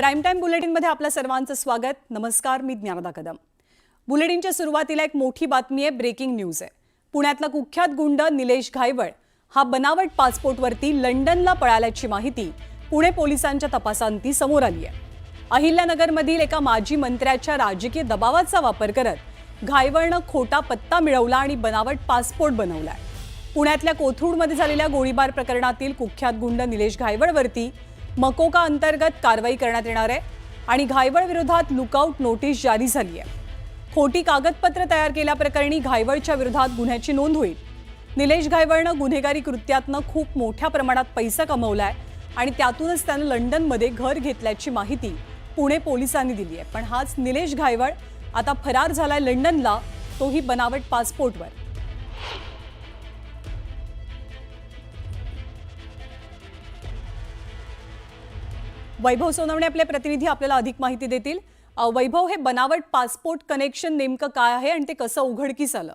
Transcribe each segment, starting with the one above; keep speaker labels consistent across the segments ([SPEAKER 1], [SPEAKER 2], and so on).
[SPEAKER 1] Prime time बुलेटिनमध्ये आपल्या सर्वांचं स्वागत. नमस्कार मी ज्ञानदा कदम. बुलेटिनच्या सुरुवातीला एक मोठी बातमी आहे ब्रेकिंग न्यूज आहे. पुण्यातला कुख्यात गुंड निलेश घायवळ हा बनावट पासपोर्टवरती लंडनला पळाल्याची माहिती पुणे पोलिसांच्या तपासांती समोर आली आहे. अहिल्यानगरमधील एका माजी मंत्र्याच्या राजकीय दबावाचा वापर करत घायवळनं खोटा पत्ता मिळवला आणि बनावट पासपोर्ट बनवलाय. पुण्यातल्या कोथरूडमध्ये झालेल्या गोळीबार प्रकरणातील कुख्यात गुंड निलेश घायवळवरती मकोका अंतर्गत कारवाई करण्यात येणार आहे आणि घायवळ विरोधात लुकआउट नोटीस जारी झाली आहे. खोटी कागदपत्र तयार केल्याप्रकरणी घायवळच्या विरोधात गुन्ह्याची नोंद होईल. निलेश घायवळनं गुन्हेगारी कृत्यातनं खूप मोठ्या प्रमाणात पैसा कमवलाय आणि त्यातूनच त्यानं लंडनमध्ये घर घेतल्याची माहिती पुणे पोलिसांनी दिली आहे. पण हाच निलेश घायवळ आता फरार झालाय लंडनला तोही बनावट पासपोर्टवर. वैभव सोनवणे आपले प्रतिनिधी आपल्याला अधिक माहिती देतील. वैभव हे बनावट पासपोर्ट कनेक्शन नेमकं काय आहे आणि ते कसं उघडकीस आलं?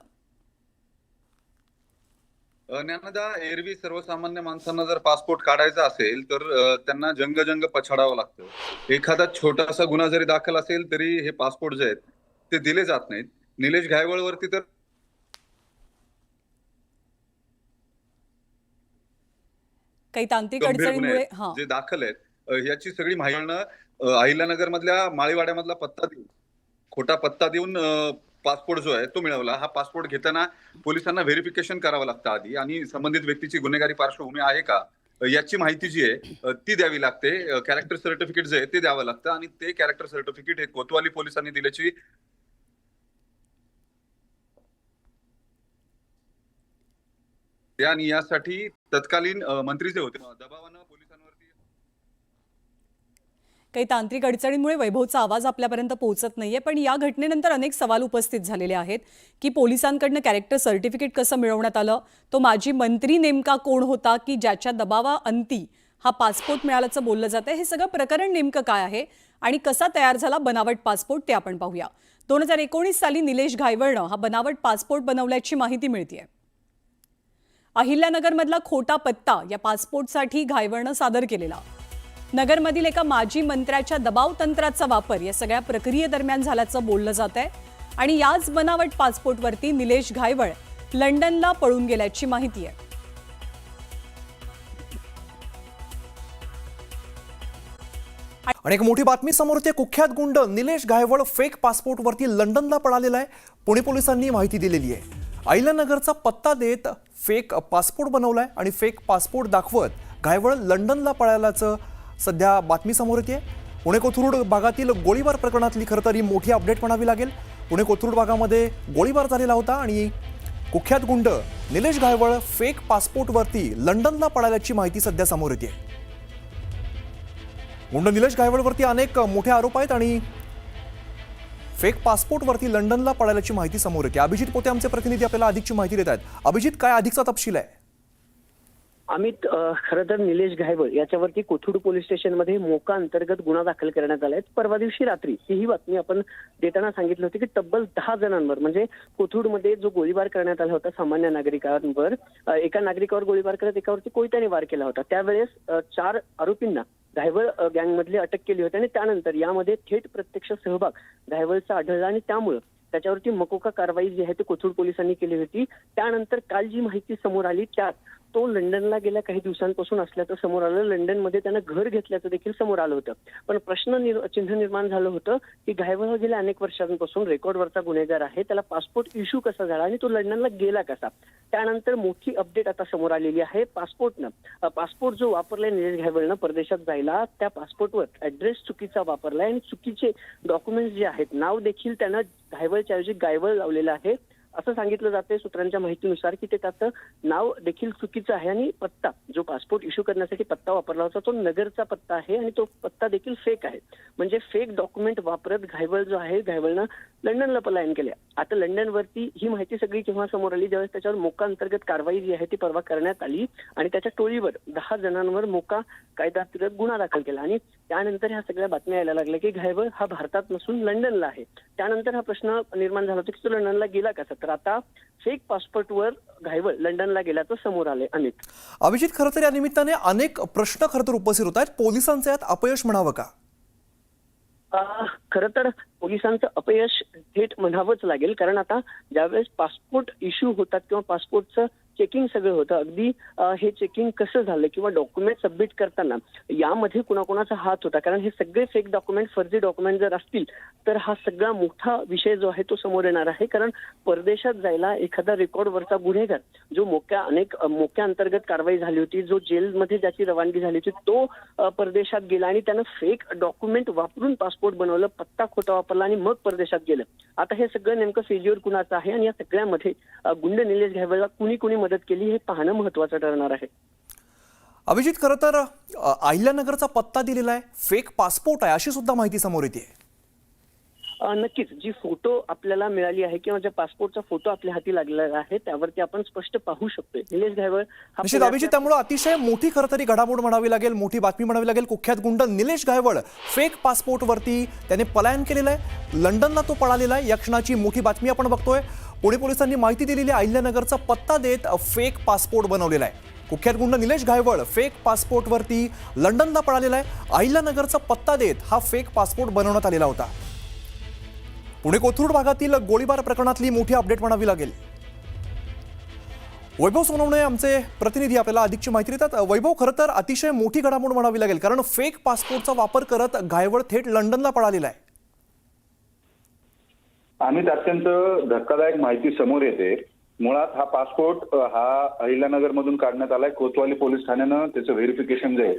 [SPEAKER 2] ज्ञानदा एरवी सर्वसामान्य माणसांना जर पासपोर्ट काढायचा असेल तर त्यांना जंग जंग पछाडावं लागतं. एखादा छोटासा गुन्हा जरी दाखल असेल तरी हे पासपोर्ट जे आहेत ते दिले जात नाहीत. निलेश घायवळवरती तर
[SPEAKER 1] काही तांत्रिक अडचणीमुळे हा.
[SPEAKER 2] जे दाखल आहेत याची सगळी माहिती अहिल्यानगर मधल्या माळीवाड्यामधला पत्ता देऊन खोटा पत्ता देऊन पासपोर्ट जो आहे तो मिळवला. हा पासपोर्ट घेताना पोलिसांना व्हेरिफिकेशन करावं लागतं आधी आणि संबंधित व्यक्तीची गुन्हेगारी पार्श्वभूमी आहे का? याची माहिती जी आहे ती द्यावी लागते. कॅरेक्टर सर्टिफिकेट जे आहे ते द्यावं लागतं आणि ते कॅरेक्टर सर्टिफिकेट हे कोतवाली पोलिसांनी दिल्याची आणि यासाठी तत्कालीन मंत्री जे होते दबावानं पोलिसांवरती
[SPEAKER 1] काही तांत्रिक अडचणींमुळे वैभवचा आवाज आपल्यापर्यंत पोहोचत नाहीये. पण या घटनेनंतर अनेक सवाल उपस्थित झालेले आहेत की पोलिसांकडनं कॅरेक्टर सर्टिफिकेट कसं मिळवण्यात आलं? तो माजी मंत्री नेमका कोण होता की ज्याच्या दबावा अंती हा पासपोर्ट मिळाल्याचं बोललं जातं हे सगळं प्रकरण नेमकं काय आहे? आणि कसा तयार झाला बनावट पासपोर्ट ते आपण पाहूया. दोन हजार एकोणीस साली निलेश घायवळनं हा बनावट पासपोर्ट बनवल्याची माहिती मिळते अहिल्यानगरमधला खोटा पत्ता या पासपोर्टसाठी घायवळनं सादर केलेला. नगरमधील एका माजी मंत्र्याच्या दबाव तंत्राचा वापर या सगळ्या प्रक्रियेदरम्यान झाल्याचं बोललं जात आहे आणि याच बनावट पासपोर्टवरती निलेश घायवळ लंडनला पळून गेल्याची माहिती आहे.
[SPEAKER 3] आणि एक मोठी बातमी समोर येते कुख्यात गुंड निलेश गायवळ फेक पासपोर्टवरती लंडनला पळालेला आहे. पुणे पोलिसांनी माहिती दिलेली आहे. अहिल्यानगरचा पत्ता देत फेक पासपोर्ट बनवलाय आणि फेक पासपोर्ट दाखवत घायवळ लंडनला पळाल्याचं सध्या बातमी समोर येते. पुणे कोथरूड भागातील गोळीबार प्रकरणातली खरं तर ही मोठी अपडेट म्हणावी लागेल. पुणे कोथरूड भागामध्ये गोळीबार झालेला होता आणि कुख्यात गुंड निलेश गायवळ फेक पासपोर्टवरती लंडनला पळाल्याची माहिती सध्या समोर येते. गुंड निलेश गायवळवरती अनेक मोठे आरोप आहेत आणि फेक पासपोर्टवरती लंडनला पळाल्याची माहिती समोर येते. अभिजित पोते आमचे प्रतिनिधी आपल्याला अधिकची माहिती देत आहेत. अभिजित काय अधिकचा तपशील आहे?
[SPEAKER 4] अमित खरं तर निलेश घायवळ याच्यावरती कोथरूड पोलीस स्टेशनमध्ये मोका अंतर्गत गुन्हा दाखल करण्यात आलाय परवा दिवशी रात्री ही बातमी आपण देताना सांगितली होती की तब्बल दहा जणांवर म्हणजे कोथरूडमध्ये जो गोळीबार करण्यात आला होता सामान्य नागरिकांवर एका नागरिकावर गोळीबार करत एकावरती कोयत्याने वार केला होता. त्यावेळेस चार आरोपींना घायवळ गँगमधले अटक केली होती आणि त्यानंतर यामध्ये थेट प्रत्यक्ष सहभाग घायवळचा आढळला आणि त्यामुळं त्याच्यावरती मकोका कारवाई जी आहे ती कोथरूड पोलिसांनी केली होती. त्यानंतर काल जी माहिती समोर आली त्यात तो लंडनला गेल्या काही दिवसांपासून असल्याचं समोर आलं. लंडनमध्ये त्यानं घर घेतल्याचं देखील समोर आलं होतं. पण प्रश्न निर- चिन्ह निर्माण झालं होतं की घायवळ गेल्या अनेक वर्षांपासून रेकॉर्डवरचा गुन्हेगार आहे. त्याला पासपोर्ट इश्यू कसा झाला आणि तो लंडनला गेला कसा? त्यानंतर मोठी अपडेट आता समोर आलेली आहे. पासपोर्टनं पासपोर्ट जो वापरलाय निलेश घायवळनं परदेशात जायला त्या पासपोर्टवर ऍड्रेस चुकीचा वापरलाय आणि चुकीचे डॉक्युमेंट्स जे आहेत नाव देखील त्यानं घायवळच्या ऐवजी गायवळ लावलेलं आहे. असं सांगितलं जाते सूत्रांच्या माहितीनुसार की ते त्याचं नाव देखील चुकीचं आहे आणि पत्ता जो पासपोर्ट इश्यू करण्यासाठी पत्ता वापरला होता तो नगरचा पत्ता आहे आणि तो पत्ता देखील फेक आहे. म्हणजे फेक डॉक्युमेंट वापरत घायवळ जो आहे घायवळनं लंडनला पलायन केले आता लंडनवरती ही माहिती सगळी केव्हा समोर आली? ज्यावेळेस त्याच्यावर मोका अंतर्गत कारवाई जी आहे ती परवा करण्यात आली आणि त्याच्या टोळीवर दहा जणांवर मोका कायदा गुन्हा दाखल केला. आणि त्यानंतर ह्या सगळ्या बातम्या यायला लागल्या की घायवळ हा भारतात नसून लंडनला आहे. त्यानंतर हा प्रश्न निर्माण झाला होता की तो लंडनला गेला कसा तर आता फेक पासपोर्टवर घायवळ लंडनला गेल्याचं समोर आलंय अमित
[SPEAKER 3] अभिजित खरं तर या निमित्ताने अनेक प्रश्न खरं तर उपस्थित होत आहेत. पोलिसांचे यात अपयश म्हणावं का?
[SPEAKER 4] खर तर पोलिसांचं अपयश थेट म्हणावंच लागेल. कारण आता ज्यावेळेस पासपोर्ट इश्यू होतात किंवा पासपोर्टचं चेकिंग सगळं होतं. अगदी हे चेकिंग कसं झालं किंवा डॉक्युमेंट सबमिट करताना यामध्ये कुणाकुणाचा हात होता? कारण हे सगळे फेक डॉक्युमेंट फर्जी डॉक्युमेंट जर असतील तर हा सगळा मोठा विषय जो आहे तो समोर येणार आहे. कारण परदेशात जायला एखादा रेकॉर्डवरचा गुन्हेगार जो मोक्या अनेक मोक्या अंतर्गत कारवाई झाली होती जो जेलमध्ये ज्याची रवानगी झाली होती तो परदेशात गेला आणि त्यानं फेक डॉक्युमेंट वापरून पासपोर्ट बनवलं पत्ता खोटा वापरला आणि मग परदेशात गेलं. आता हे सगळं नेमकं फेल्युअर कुणाचं आहे? आणि या सगळ्यामध्ये गुंड निलेश घ्यावेला कुणी कुणी मदत केली हे पाहणं महत्वाचं ठरणार आहे.
[SPEAKER 3] अभिजित खरं तर अहिल्यानगरचा पत्ता दिलेला आहे. फेक पासपोर्ट आहे अशी सुद्धा माहिती समोर येते.
[SPEAKER 4] नक्कीच जी फोटो आपल्याला मिळाली आहे किंवा ज्या पासपोर्टचा फोटो आपल्या हाती लागलेला आहे त्यावरती आपण स्पष्ट पाहू शकतोय. निलेश घायवळ
[SPEAKER 3] निश्चित अभिजित त्यामुळे अतिशय मोठी खरं तरी घडामोड म्हणावी लागेल मोठी बातमी म्हणावी लागेल. कुख्यात गुंड निलेश गायवळ फेक पासपोर्टवरती त्याने पलायन केलेलं आहे. लंडनला तो पळालेला आहे. या क्षणाची मोठी बातमी आपण बघतोय. पुणे पोलिसांनी माहिती दिलेली आहे अहिल्यानगरचा पत्ता देत फेक पासपोर्ट बनवलेला आहे. कुख्यात गुंड निलेश घायवळ फेक पासपोर्टवरती लंडनला पळालेला आहे. अहिल्यानगरचा पत्ता देत हा फेक पासपोर्ट बनवण्यात आलेला होता. पुणे कोथरूड भागातील गोळीबार प्रकरणातली मोठी अपडेट म्हणावी लागेल. वैभव सोनवणे आमचे प्रतिनिधी आपल्याला अधिकची माहिती देतात. वैभव खरं तर अतिशय मोठी घडामोड म्हणावी लागेल कारण फेक पासपोर्टचा वापर करत घायवळ थेट लंडनला पळालेला आहे.
[SPEAKER 5] आम्ही अत्यंत धक्कादायक माहिती समोर येते. मुळात हा पासपोर्ट हा अहिल्यानगर मधून काढण्यात आलाय. कोतवाली पोलीस ठाण्यानं त्याचं व्हेरिफिकेशन जे आहे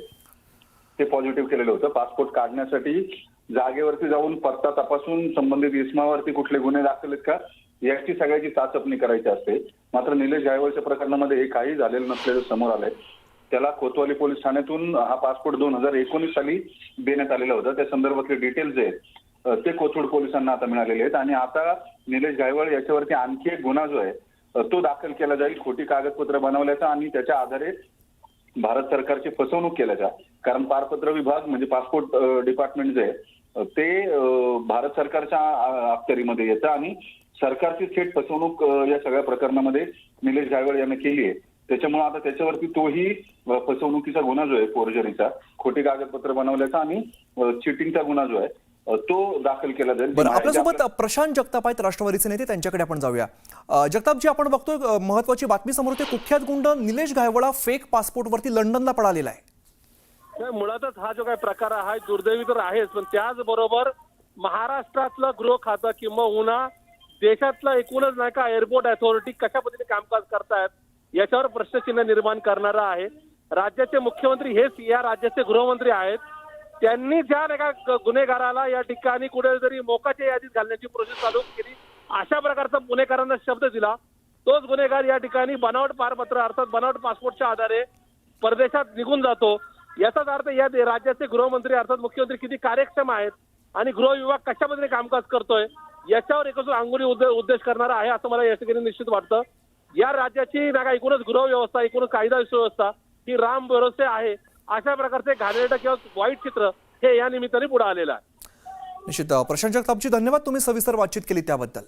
[SPEAKER 5] ते पॉझिटिव्ह केलेलं होतं. पासपोर्ट काढण्यासाठी जागेवरती जाऊन पत्ता तपासून संबंधित इस्मावरती कुठले गुन्हे दाखल आहेत का याची सगळ्याची चाचपणी करायची असते. मात्र निलेश जायवळच्या प्रकरणामध्ये हे काही झालेलं नसल्याचं समोर आलंय. त्याला कोतवाली पोलीस ठाण्यातून हा पासपोर्ट दोन हजार एकोणीस साली देण्यात आलेला होता. त्या संदर्भातले डिटेल्स जे आहेत ते कोथरूड पोलिसांना आता मिळालेले आहेत. आणि आता निलेश गायवळ याच्यावरती आणखी एक गुन्हा जो आहे तो दाखल केला जाईल खोटी कागदपत्र बनवल्याचा आणि त्याच्या आधारे भारत सरकारची फसवणूक केल्याचा. कारण पारपत्र विभाग म्हणजे पासपोर्ट डिपार्टमेंट जे आहे ते भारत सरकारच्या अखत्यारीमध्ये येतं आणि सरकारची थेट फसवणूक या सगळ्या प्रकरणामध्ये निलेश गायवळ यानं केली आहे. त्याच्यामुळे आता त्याच्यावरती तोही फसवणुकीचा गुन्हा जो आहे फोर्जरीचा खोटी कागदपत्र बनवल्याचा आणि चिटिंगचा गुन्हा जो आहे तो दाखल केला जाईल.
[SPEAKER 3] बरं आपल्यासोबत प्रशांत जगताप आहेत राष्ट्रवादीचे नेते त्यांच्याकडे आपण जाऊया. जगतापजी आपण बघतोय महत्वाची बातमी समोर येते कुख्यात गुंड निलेश घायवळा फेक पासपोर्टवरती लंडनला पळालेला आहे.
[SPEAKER 6] मुळातच हा जो काही प्रकार आहे दुर्दैवी तर आहेच पण त्याचबरोबर महाराष्ट्रातलं गृह खातं किंवा देशातलं एकूणच नाही का एअरपोर्ट अथॉरिटी कशा पद्धतीने कामकाज करतायत याच्यावर प्रश्नचिन्ह निर्माण करणारा आहे. राज्याचे मुख्यमंत्री हेच या राज्याचे गृहमंत्री आहेत. त्यांनी ज्या नाही का गुन्हेगाराला या ठिकाणी कुठेतरी मोकाच्या यादीत घालण्याची प्रोसेस चालू केली अशा प्रकारचा गुन्हेगारांना शब्द दिला. तोच गुन्हेगार या ठिकाणी बनावट पारपत्र अर्थात बनावट पासपोर्टच्या आधारे परदेशात निघून जातो. याचाच अर्थ या दे- राज्याचे गृहमंत्री अर्थात मुख्यमंत्री किती कार्यक्षम आहेत आणि गृह विभाग कशा पद्धतीने कामकाज करतोय याच्यावर एकच अंगुली उद्दे- उद्देश करणारा आहे असं मला या ठिकाणी निश्चित वाटतं. या राज्याची नाही का एकूणच गृह व्यवस्था एकूणच कायदा सुव्यवस्था ही राम भरोसे आहे अशा प्रकारचे घाणेरडं किंवा वाईट चित्र हे या निमित्ताने पुढे आलेलं आहे.
[SPEAKER 3] निश्चित. प्रशांत जगतापची धन्यवाद. तुम्ही सविस्तर बातचीत केली त्याबद्दल.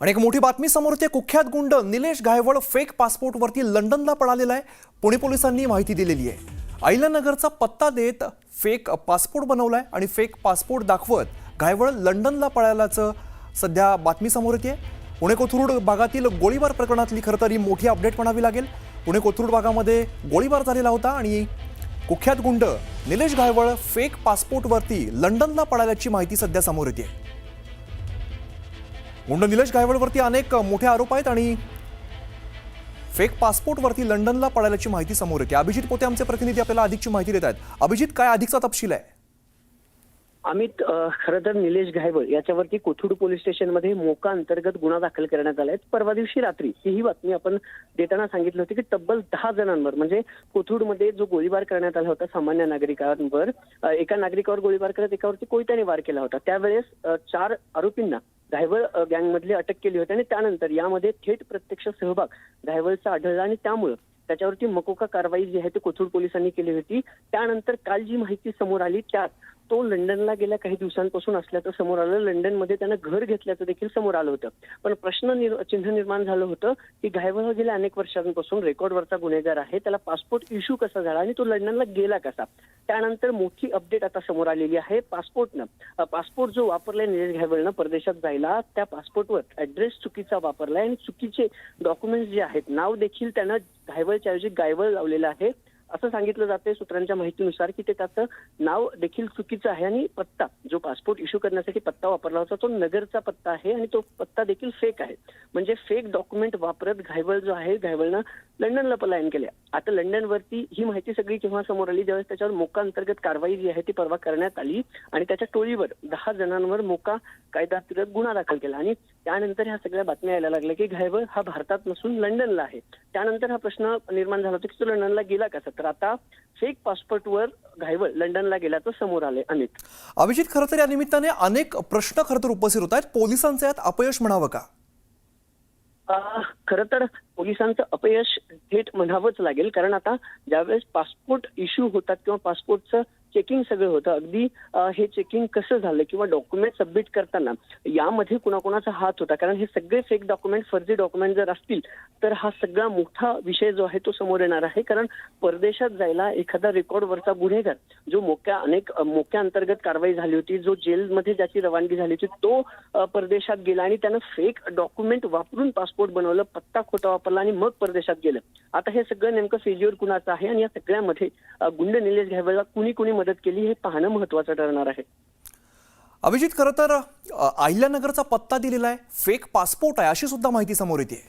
[SPEAKER 3] आणि एक मोठी बातमी समोर येते कुख्यात गुंड निलेश घायवळ फेक पासपोर्टवरती लंडनला पळालेला आहे. पुणे पोलिसांनी माहिती दिलेली आहे. अहिल्यानगरचा पत्ता देत फेक पासपोर्ट बनवलाय आणि फेक पासपोर्ट दाखवत घायवळ लंडनला पळाल्याचं सध्या बातमी समोर येते पुणे कोथरूड भागातील गोळीबार प्रकरणातली खरं तर ही मोठी अपडेट म्हणावी लागेल. पुणे कोथरूड भागामध्ये गोळीबार झालेला होता आणि कुख्यात गुंड निलेश घायवळ फेक पासपोर्टवरती लंडनला पळाल्याची माहिती सध्या समोर येते मुंड निलेश गायवळवरती अनेक मोठे आरोप आहेत आणि फेक पासपोर्टवरती लंडनला पळाल्याची माहिती समोर येते. अभिजित पोते आमचे प्रतिनिधी आपल्याला अधिकची माहिती देत आहेत. अभिजित काय अधिकचा तपशील आहे?
[SPEAKER 4] अमित खरं तर निलेश घायवळ याच्यावरती कोथरूड पोलीस स्टेशनमध्ये मोका अंतर्गत गुन्हा दाखल करण्यात आलाय परवा दिवशी रात्री ही बातमी आपण देताना सांगितलं होती की तब्बल दहा जणांवर म्हणजे कोथरूडमध्ये जो गोळीबार करण्यात आला होता सामान्य नागरिकांवर एका नागरिकावर गोळीबार करत एकावरती कोयत्याने वार केला होता. त्यावेळेस चार आरोपींना घायवळ गँगमधली अटक केली होती आणि त्यानंतर यामध्ये थेट प्रत्यक्ष सहभाग घायवळचा आढळला आणि त्यामुळं त्याच्यावरती मकोका कारवाई जी आहे ती कोथरूड पोलिसांनी केली होती. त्यानंतर काल जी माहिती समोर आली त्यात तो लंडनला गेल्या काही दिवसांपासून असल्याचं समोर आलं. लंडनमध्ये त्यानं घर घेतल्याचं देखील समोर आलं होतं. पण प्रश्न निर- चिन्ह निर्माण झालं होतं की घायवळ गेल्या अनेक वर्षांपासून रेकॉर्डवरचा गुन्हेगार आहे. त्याला पासपोर्ट इश्यू कसा झाला आणि तो लंडनला गेला कसा? त्यानंतर मोठी अपडेट आता समोर आलेली आहे पासपोर्टनं. पासपोर्ट जो वापरलाय निलेश घायवळनं परदेशात जायला त्या पासपोर्टवर ऍड्रेस चुकीचा वापरलाय आणि चुकीचे डॉक्युमेंट्स जे आहेत नाव देखील त्यानं घायवळच्या ऐवजी गायवळ लावलेलं आहे. असं सांगितलं जाते सूत्रांच्या माहितीनुसार की ते त्याचं नाव देखील चुकीचं आहे आणि पत्ता जो पासपोर्ट इश्यू करण्यासाठी पत्ता वापरला होता तो नगरचा पत्ता आहे आणि तो पत्ता देखील फेक आहे. म्हणजे फेक डॉक्युमेंट वापरत घायवळ जो आहे घायवळनं लंडनला पलायन केल्या. आता लंडनवरती ही माहिती सगळी केव्हा समोर आली ज्यावेळेस त्याच्यावर मोका अंतर्गत कारवाई जी आहे ती परवा करण्यात आली आणि त्याच्या टोळीवर दहा जणांवर मोका कायदा गुन्हा दाखल केला. आणि त्यानंतर ह्या सगळ्या बातम्या यायला लागल्या की घायवळ हा भारतात नसून लंडनला आहे. त्यानंतर हा प्रश्न निर्माण झाला होता की तो लंडनला गेला कसा? तर आता फेक पासपोर्टवर घायवळ लंडनला गेल्याचं समोर आले अनेक
[SPEAKER 3] अभिजित खरं तर या निमित्ताने अनेक प्रश्न खरं तर उपस्थित होत आहेत. पोलिसांचं यात अपयश म्हणावं का?
[SPEAKER 4] खर तर पोलिसांचं अपयश थेट म्हणावंच लागेल. कारण आता ज्यावेळेस पासपोर्ट इश्यू होतात किंवा पासपोर्टचं चेकिंग सगळं होतं. अगदी हे चेकिंग कसं झालं किंवा डॉक्युमेंट सबमिट करताना यामध्ये कुणाकुणाचा हात होता? कारण हे सगळे फेक डॉक्युमेंट फर्जी डॉक्युमेंट जर असतील तर हा सगळा मोठा विषय जो आहे तो समोर येणार आहे. कारण परदेशात जायला एखादा रेकॉर्डवरचा गुन्हेगार जो मोक्या अनेक मोक्या अंतर्गत कारवाई झाली होती जो जेलमध्ये ज्याची रवानगी झाली होती तो परदेशात गेला आणि त्यानं फेक डॉक्युमेंट वापरून पासपोर्ट बनवलं पत्ता खोटा वापरला आणि मग परदेशात गेलं. आता हे सगळं नेमकं फेजीवर कुणाचं आहे? आणि या सगळ्यामध्ये गुंड निलेश घ्यावेला कुणी कुणी मदत केली हे पाहणं महत्वाचं ठरणार आहे.
[SPEAKER 3] अभिजित खरं तर अहिल्यानगरचा पत्ता दिलेला आहे. फेक पासपोर्ट आहे अशी सुद्धा माहिती समोर येते.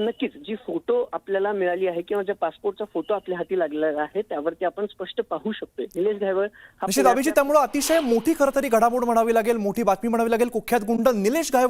[SPEAKER 4] नक्कीच. जी फोटो आपल्याला मिळाली आहे किंवा ज्या पासपोर्टचा फोटो आपल्या हाती लागलेला आहे त्यावरती आपण स्पष्ट पाहू शकतोय. निलेश घायवळ
[SPEAKER 3] निश्चित. अभिजित त्यामुळे अतिशय मोठी खरं तरी घडामोड म्हणावी लागेल मोठी बातमी म्हणावी लागेल. कुख्यात गुंड निलेश गायकवाड